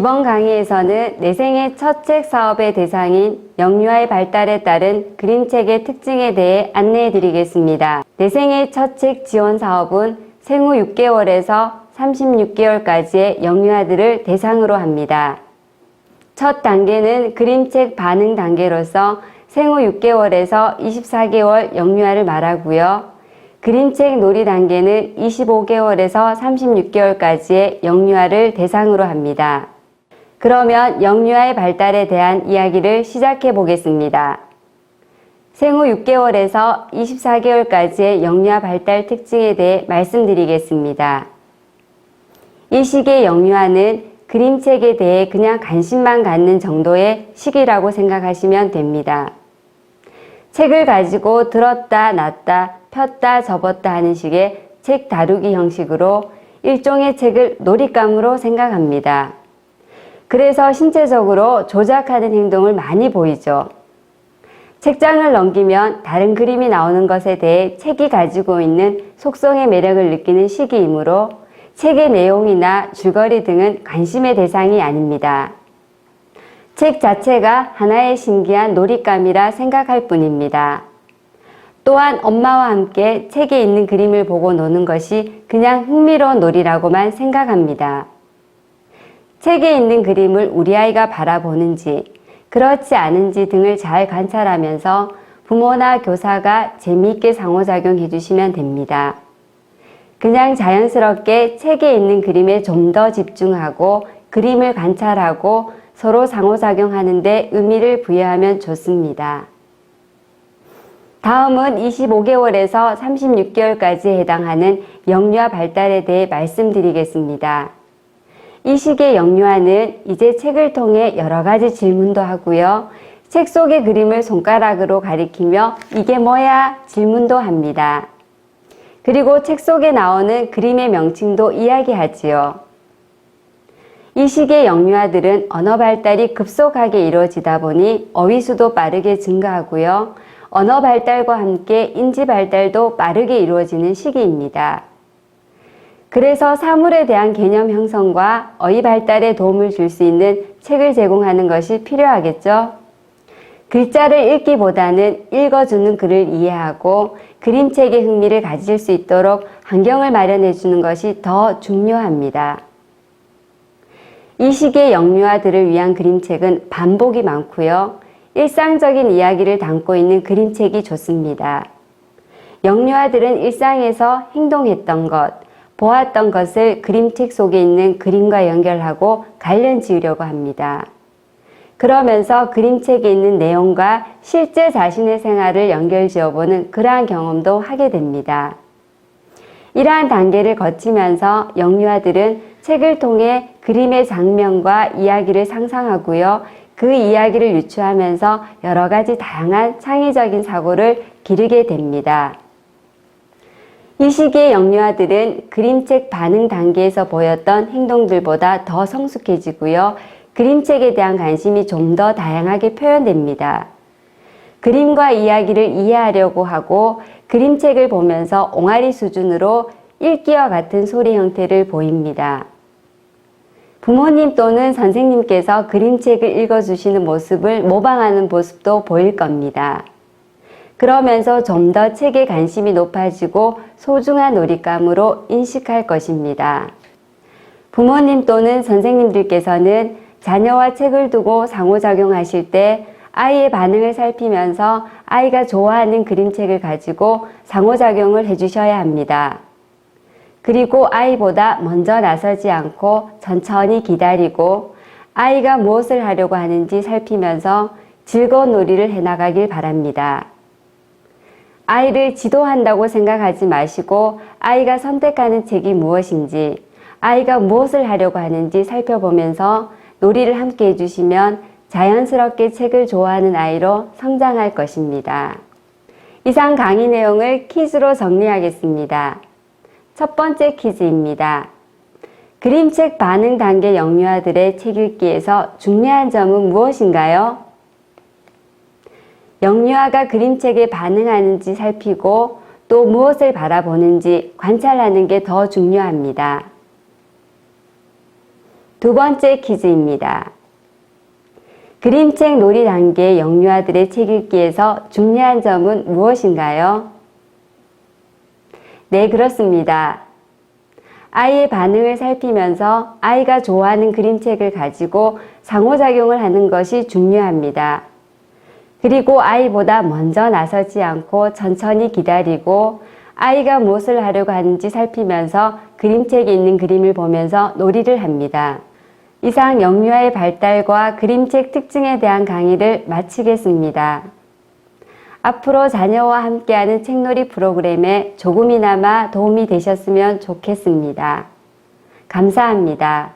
이번 강의에서는 내 생애 첫책 사업의 대상인 영유아의 발달에 따른 그림책의 특징에 대해 안내해 드리겠습니다. 내 생애 첫책 지원 사업은 생후 6개월에서 36개월까지의 영유아들을 대상으로 합니다. 첫 단계는 그림책 반응 단계로서 생후 6개월에서 24개월 영유아를 말하고요. 그림책 놀이 단계는 25개월에서 36개월까지의 영유아를 대상으로 합니다. 그러면 영유아의 발달에 대한 이야기를 시작해 보겠습니다. 생후 6개월에서 24개월까지의 영유아 발달 특징에 대해 말씀드리겠습니다. 이 시기의 영유아는 그림책에 대해 그냥 관심만 갖는 정도의 시기라고 생각하시면 됩니다. 책을 가지고 들었다 놨다 폈다 접었다 하는 식의 책 다루기 형식으로 일종의 책을 놀잇감으로 생각합니다. 그래서 신체적으로 조작하는 행동을 많이 보이죠. 책장을 넘기면 다른 그림이 나오는 것에 대해 책이 가지고 있는 속성의 매력을 느끼는 시기이므로 책의 내용이나 줄거리 등은 관심의 대상이 아닙니다. 책 자체가 하나의 신기한 놀잇감이라 생각할 뿐입니다. 또한 엄마와 함께 책에 있는 그림을 보고 노는 것이 그냥 흥미로운 놀이라고만 생각합니다. 책에 있는 그림을 우리 아이가 바라보는지, 그렇지 않은지 등을 잘 관찰하면서 부모나 교사가 재미있게 상호작용해 주시면 됩니다. 그냥 자연스럽게 책에 있는 그림에 좀 더 집중하고 그림을 관찰하고 서로 상호작용하는데 의미를 부여하면 좋습니다. 다음은 25개월에서 36개월까지 해당하는 영유아 발달에 대해 말씀드리겠습니다. 이 시기의 영유아는 이제 책을 통해 여러 가지 질문도 하고요. 책 속의 그림을 손가락으로 가리키며 이게 뭐야? 질문도 합니다. 그리고 책 속에 나오는 그림의 명칭도 이야기하지요. 이 시기의 영유아들은 언어 발달이 급속하게 이루어지다 보니 어휘수도 빠르게 증가하고요. 언어 발달과 함께 인지 발달도 빠르게 이루어지는 시기입니다. 그래서 사물에 대한 개념 형성과 어휘 발달에 도움을 줄 수 있는 책을 제공하는 것이 필요하겠죠. 글자를 읽기보다는 읽어주는 글을 이해하고 그림책에 흥미를 가질 수 있도록 환경을 마련해 주는 것이 더 중요합니다. 이 시기의 영유아들을 위한 그림책은 반복이 많고요. 일상적인 이야기를 담고 있는 그림책이 좋습니다. 영유아들은 일상에서 행동했던 것, 보았던 것을 그림책 속에 있는 그림과 연결하고 관련 지으려고 합니다. 그러면서 그림책에 있는 내용과 실제 자신의 생활을 연결 지어보는 그러한 경험도 하게 됩니다. 이러한 단계를 거치면서 영유아들은 책을 통해 그림의 장면과 이야기를 상상하고요. 그 이야기를 유추하면서 여러 가지 다양한 창의적인 사고를 기르게 됩니다. 이 시기의 영유아들은 그림책 반응 단계에서 보였던 행동들보다 더 성숙해지고요. 그림책에 대한 관심이 좀 더 다양하게 표현됩니다. 그림과 이야기를 이해하려고 하고 그림책을 보면서 옹알이 수준으로 읽기와 같은 소리 형태를 보입니다. 부모님 또는 선생님께서 그림책을 읽어주시는 모습을 모방하는 모습도 보일 겁니다. 그러면서 좀 더 책에 관심이 높아지고 소중한 놀잇감으로 인식할 것입니다. 부모님 또는 선생님들께서는 자녀와 책을 두고 상호작용하실 때 아이의 반응을 살피면서 아이가 좋아하는 그림책을 가지고 상호작용을 해주셔야 합니다. 그리고 아이보다 먼저 나서지 않고 천천히 기다리고 아이가 무엇을 하려고 하는지 살피면서 즐거운 놀이를 해나가길 바랍니다. 아이를 지도한다고 생각하지 마시고 아이가 선택하는 책이 무엇인지 아이가 무엇을 하려고 하는지 살펴보면서 놀이를 함께 해주시면 자연스럽게 책을 좋아하는 아이로 성장할 것입니다. 이상 강의 내용을 퀴즈로 정리하겠습니다. 첫 번째 퀴즈입니다. 그림책 반응 단계 영유아들의 책 읽기에서 중요한 점은 무엇인가요? 영유아가 그림책에 반응하는지 살피고 또 무엇을 바라보는지 관찰하는 게 더 중요합니다. 두 번째 퀴즈입니다. 그림책 놀이 단계 영유아들의 책 읽기에서 중요한 점은 무엇인가요? 네, 그렇습니다. 아이의 반응을 살피면서 아이가 좋아하는 그림책을 가지고 상호작용을 하는 것이 중요합니다. 그리고 아이보다 먼저 나서지 않고 천천히 기다리고 아이가 무엇을 하려고 하는지 살피면서 그림책에 있는 그림을 보면서 놀이를 합니다. 이상 영유아의 발달과 그림책 특징에 대한 강의를 마치겠습니다. 앞으로 자녀와 함께하는 책놀이 프로그램에 조금이나마 도움이 되셨으면 좋겠습니다. 감사합니다.